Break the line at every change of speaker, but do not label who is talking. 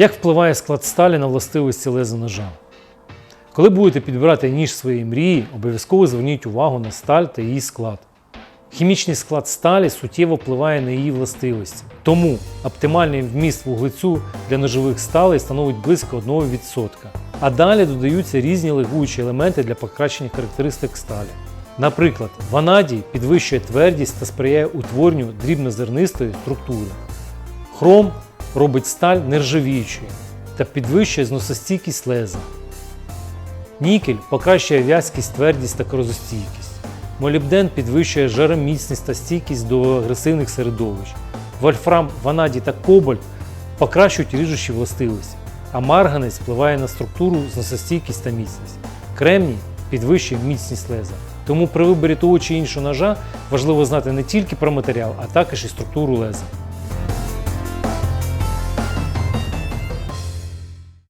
Як впливає склад сталі на властивості леза ножа? Коли будете підбирати ніж своєї мрії, обов'язково зверніть увагу на сталь та її склад. Хімічний склад сталі суттєво впливає на її властивості. Тому оптимальний вміст вуглецю для ножових сталей становить близько 1%. А далі додаються різні легуючі елементи для покращення характеристик сталі. Наприклад, ванадій підвищує твердість та сприяє утворенню дрібнозернистої структури. Хром робить сталь нержавіючою та підвищує зносостійкість леза. Нікель покращує в'язкість, твердість та корозостійкість. Молібден підвищує жароміцність та стійкість до агресивних середовищ. Вольфрам, ванадій та кобальт покращують ріжучі властивості, а марганець впливає на структуру, зносостійкість та міцність. Кремній підвищує міцність леза. Тому при виборі того чи іншого ножа важливо знати не тільки про матеріал, а також і структуру леза.